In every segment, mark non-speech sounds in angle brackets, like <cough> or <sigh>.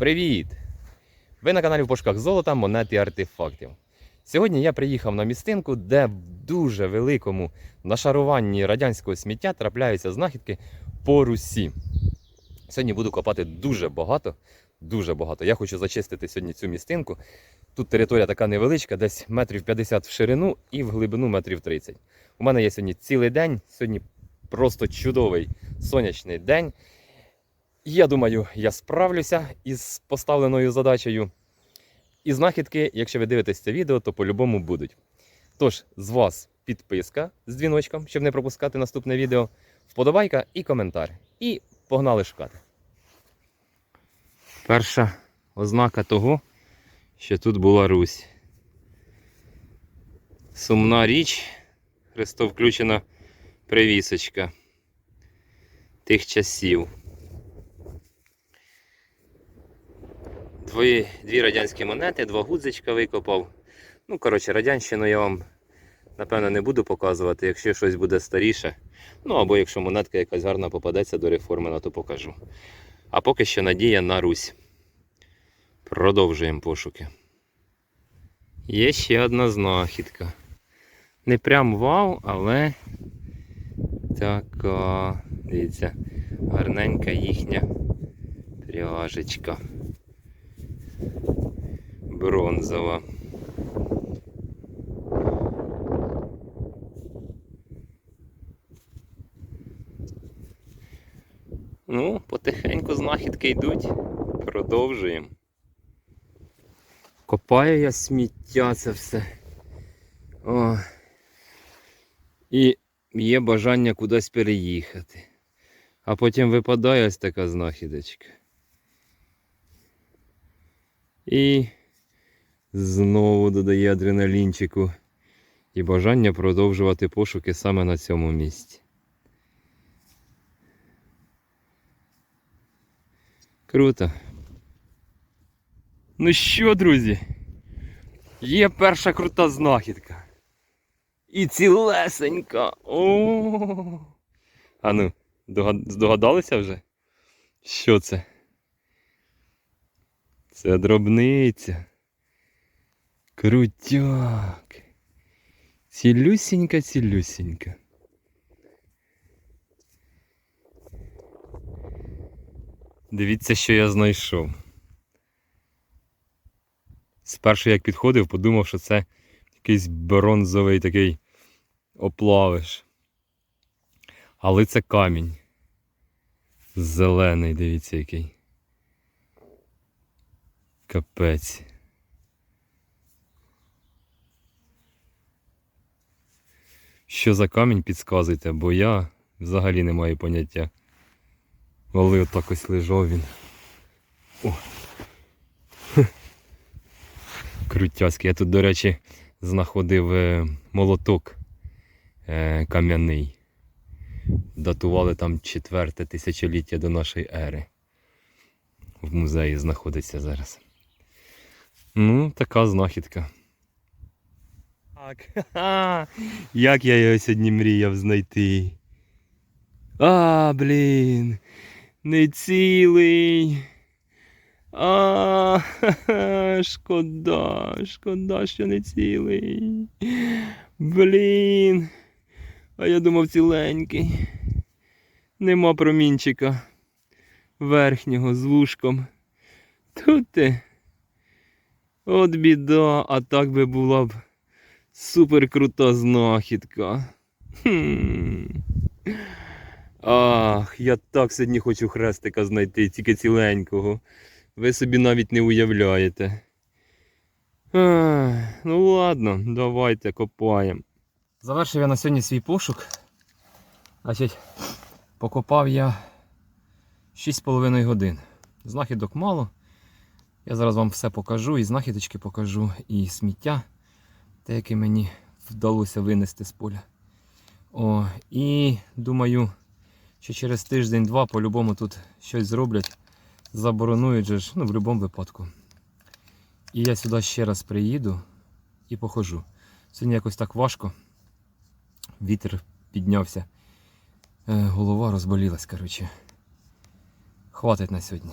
Привіт! Ви на каналі в пошуках золота, монет і артефактів. Сьогодні я приїхав на містинку, де в дуже великому нашаруванні радянського сміття трапляються знахідки по Русі. Сьогодні буду копати дуже багато, дуже багато. Я хочу зачистити сьогодні цю містинку. Тут територія така невеличка, десь метрів 50 в ширину і в глибину метрів 30. У мене є сьогодні цілий день. Сьогодні просто чудовий сонячний день. Я думаю, я справлюся із поставленою задачею. І знахідки, якщо ви дивитесь це відео, то по-любому будуть. Тож, з вас підписка з дзвіночком, щоб не пропускати наступне відео, вподобайка і коментар. І погнали шукати. Перша ознака того, що тут була Русь. Сумна річ, хрестовключена привісочка тих часів. Дві, дві радянські монети, два гудзичка викопав. Ну, коротше, радянщину я вам, напевно, не буду показувати, якщо щось буде старіше. Ну, або якщо монетка якась гарна попадеться до реформи, то покажу. А поки що надія на Русь. Продовжуємо пошуки. Є ще одна знахідка. Не прям вау, але така, дивіться, гарненька їхня пряжечка бронзова. Ну, потихеньку знахідки йдуть. Продовжуємо. Копаю я сміття це все. О. І є бажання кудись переїхати. А потім випадає ось така знахідочка. І знову додає адреналінчику і бажання продовжувати пошуки саме на цьому місці. Круто. Ну що, друзі? Є перша крута знахідка. І цілесенька. О! А ну, здогадалися вже? Що це? Це дробниця. Крутяк. Цілюсінька, цілюсінька. Дивіться, що я знайшов. Спершу як підходив, подумав, що це якийсь бронзовий такий оплавиш. Але це камінь. Зелений, дивіться який. Капець. Що за камінь підказуйте, бо я взагалі не маю поняття. Але отак ось лежав він. О. Хе. <laughs> Крутяцький. Я тут, до речі, знаходив е, молоток е, кам'яний. Датували там четверте тисячоліття до нашої ери. В музеї знаходиться зараз. Ну, така знахідка. Так, ха-ха, як я його сьогодні мріяв знайти. А, блін, не цілий. А, шкода, шкода, що не цілий. Блін. А я думав ціленький. Нема промінчика верхнього з вушком. Тут ти. От біда, а так би була б супер крута знахідка. Хм. Ах, я так сьогодні хочу хрестика знайти, тільки ціленького. Ви собі навіть не уявляєте. Ах, ну ладно, давайте копаємо. Завершив я на сьогодні свій пошук. Значить, покопав я 6,5 годин. Знахідок мало. Я зараз вам все покажу, і знахідочки покажу, і сміття, те, яке мені вдалося винести з поля. О, і думаю, що через тиждень-два по-любому тут щось зроблять. Заборонують же ж, ну, в будь-якому випадку. І я сюди ще раз приїду і похожу. Сьогодні якось так важко. Вітер піднявся. Е, голова розболілась, коротше. Хватить на сьогодні.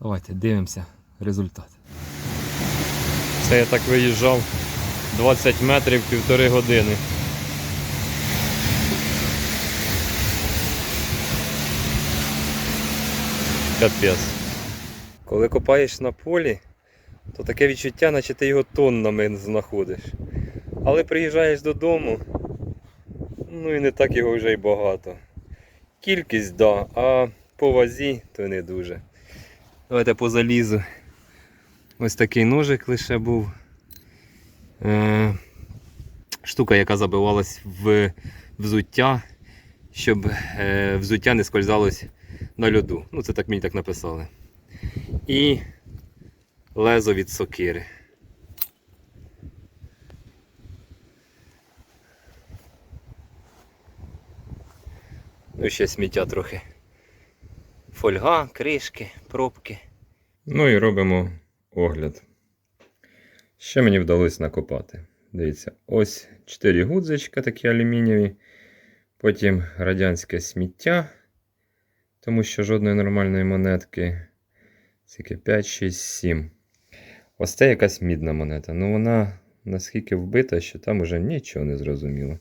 Давайте дивимося результат. Це я так виїжджав 20 метрів півтори години. Капець. Коли копаєш на полі, то таке відчуття, наче ти його тоннами знаходиш. Але приїжджаєш додому, ну і не так його вже й багато. Кількість, да, а по вазі то не дуже. Давайте по залізу. Ось такий ножик лише був. Е, штука, яка забивалась в взуття, щоб е, взуття не скользалось на льоду. Ну, це так мені так написали. І лезо від сокири. Ну, ще сміття трохи. Фольга, кришки, пробки. Ну і робимо огляд. Що мені вдалося накопати? Дивіться, ось 4 гудзичка такі алюмінієві. Потім радянське сміття, тому що жодної нормальної монетки. Тільки 5, 6, 7. Ось це якась мідна монета. Ну вона наскільки вбита, що там уже нічого не зрозуміло.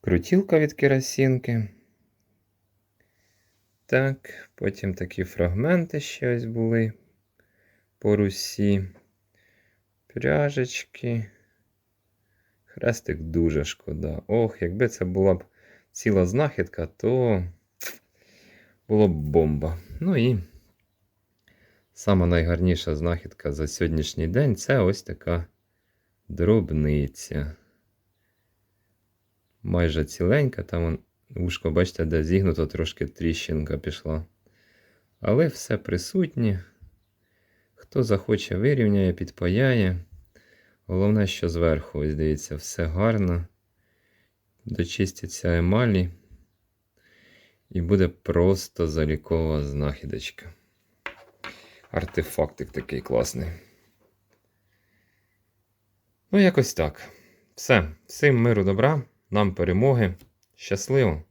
Крутілка від керосинки. Так, потім такі фрагменти ще ось були по русі. Пряжечки. Хрестик дуже шкода. Ох, якби це була б ціла знахідка, то було б бомба. Ну і сама найгарніша знахідка за сьогоднішній день це ось така дробниця. Майже ціленька, там вушко, бачите, де зігнуто, трошки тріщинка пішла. Але все присутнє. Хто захоче, вирівняє, підпаяє. Головне, що зверху, ось дивіться, все гарно. Дочиститься емалі. І буде просто залікова знахідочка. Артефактик такий класний. Ну, якось так. Все. Всім миру добра, нам перемоги. Щасливо!